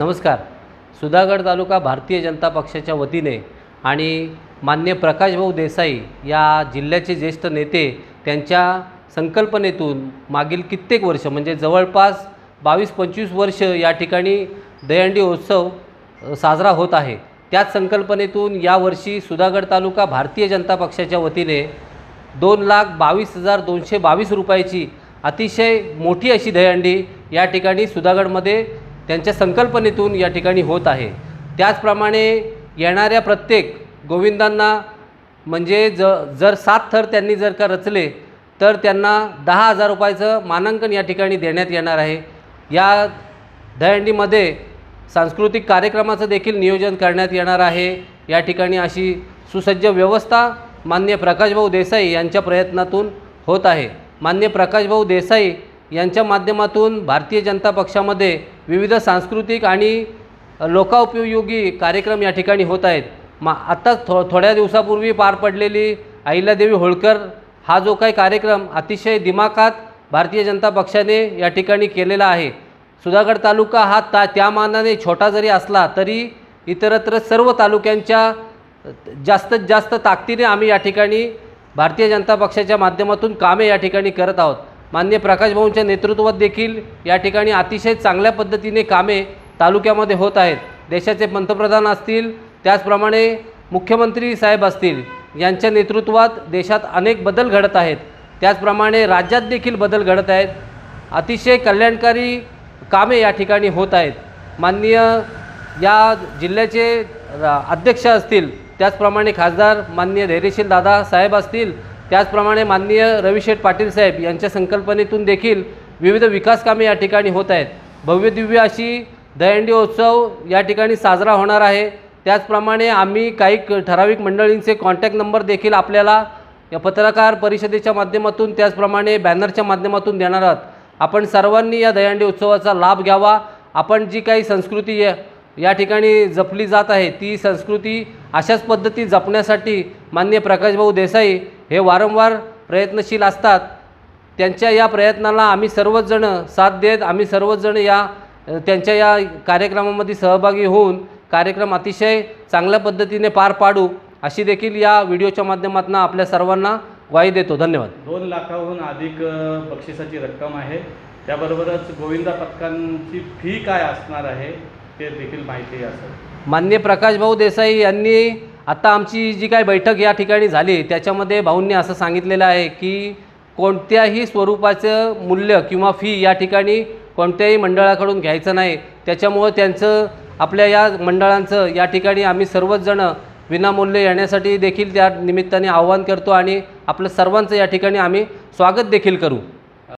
नमस्कार. सुधागड तालुका भारतीय जनता पक्षाच्या वतीने आणि मान्य प्रकाशभाऊ देसाई या जिल्ह्याचे ज्येष्ठ नेते त्यांच्या संकल्पनेतून मागील कित्येक वर्ष म्हणजे जवळपास बावीस पंचवीस वर्ष या ठिकाणी दहीहंडी उत्सव साजरा होत आहे. त्याच संकल्पनेतून यावर्षी सुधागड तालुका भारतीय जनता पक्षाच्या वतीने दोन लाख बावीस हजार दोनशे बावीस रुपयाची अतिशय मोठी अशी दहीहंडी या ठिकाणी सुधागडमध्ये त्यांच्या संकल्पनेतून या ठिकाणी होत आहे. त्याचप्रमाणे येणाऱ्या प्रत्येक गोविंदांना म्हणजे ज जर सात थर त्यांनी जर का रचले तर त्यांना दहा हजार रुपयाचं मानांकन या ठिकाणी देण्यात येणार आहे. या दहंडीमध्ये सांस्कृतिक कार्यक्रमाचं देखील नियोजन करण्यात येणार आहे. या ठिकाणी अशी सुसज्ज व्यवस्था मान्य प्रकाशभाऊ देसाई यांच्या प्रयत्नातून होत आहे. मान्य प्रकाशभाऊ देसाई यांच्या माध्यमातून भारतीय जनता पक्षामध्ये विविध सांस्कृतिक आणि लोकाउपयोगी कार्यक्रम या ठिकाणी होत आहेत. मा आत्ताच थो थोड्या दिवसापूर्वी पार पडलेली अहिल्यादेवी होळकर हा जो काही कार्यक्रम अतिशय दिमाखात भारतीय जनता पक्षाने या ठिकाणी केलेला आहे. सुधागड तालुका हा ता त्या मानाने छोटा जरी असला तरी इतरत्र सर्व तालुक्यांच्या जास्तीत जास्त ताकदीने आम्ही या ठिकाणी भारतीय जनता पक्षाच्या माध्यमातून कामे या ठिकाणी करत आहोत. मान्य प्रकाशभाऊंच्या नेतृत्वात देखील या ठिकाणी अतिशय चांगल्या पद्धतीने कामे तालुक्यामध्ये होत आहेत. देशाचे पंतप्रधान असतील त्याचप्रमाणे मुख्यमंत्री साहेब असतील यांच्या नेतृत्वात देशात अनेक बदल घडत आहेत. त्याचप्रमाणे राज्यात देखील बदल घडत आहेत. अतिशय कल्याणकारी कामे या ठिकाणी होत आहेत. माननीय या जिल्ह्याचे अध्यक्ष असतील त्याचप्रमाणे खासदार माननीय धैर्यशील दादा साहेब असतील त्याचप्रमाणे माननीय रविशेठ पाटील साहेब यांच्या संकल्पनेतून देखील विविध विकासकामे या ठिकाणी होत आहेत. भव्यदिव्य अशी दहीहंडी उत्सव या ठिकाणी साजरा होणार आहे. त्याचप्रमाणे आम्ही काही ठराविक मंडळींचे कॉन्टॅक्ट नंबर देखील आपल्याला या पत्रकार परिषदेच्या माध्यमातून त्याचप्रमाणे बॅनरच्या माध्यमातून देणार आहोत. आपण सर्वांनी या दहंडी उत्सवाचा लाभ घ्यावा. आपण जी काही संस्कृती या ठिकाणी जपली जात आहे. ती संस्कृती अशाच पद्धती जपण्यासाठी मान्य प्रकाशभाऊ देसाई हे वारंवार प्रयत्नशील असतात. त्यांच्या या प्रयत्नाला आम्ही सर्वचजण साथ देत आम्ही सर्वचजण या त्यांच्या या कार्यक्रमामध्ये सहभागी होऊन कार्यक्रम अतिशय चांगल्या पद्धतीने पार पाडू अशी देखील या व्हिडिओच्या माध्यमातून आपल्या सर्वांना ग्वाही देतो. धन्यवाद. दोन लाखाहून अधिक बक्षिसाची रक्कम आहे. त्याबरोबरच गोविंदा पथकांची फी काय असणार आहे? ते देखील माहिती असेल मान्य प्रकाशभाऊ देसाई यांनी आता आमची जी काय बैठक या ठिकाणी झाली त्याच्यामध्ये भाऊंनी असं सांगितलेलं आहे की कोणत्याही स्वरूपाचं मूल्य किंवा फी या ठिकाणी कोणत्याही मंडळाकडून घ्यायचं नाही. त्याच्यामुळं त्यांचं आपल्या या मंडळांचं या ठिकाणी आम्ही सर्वच जणं विनामूल्य येण्यासाठी देखील त्या निमित्ताने आव्हान करतो आणि आपलं सर्वांचं या ठिकाणी आम्ही स्वागत देखील करू.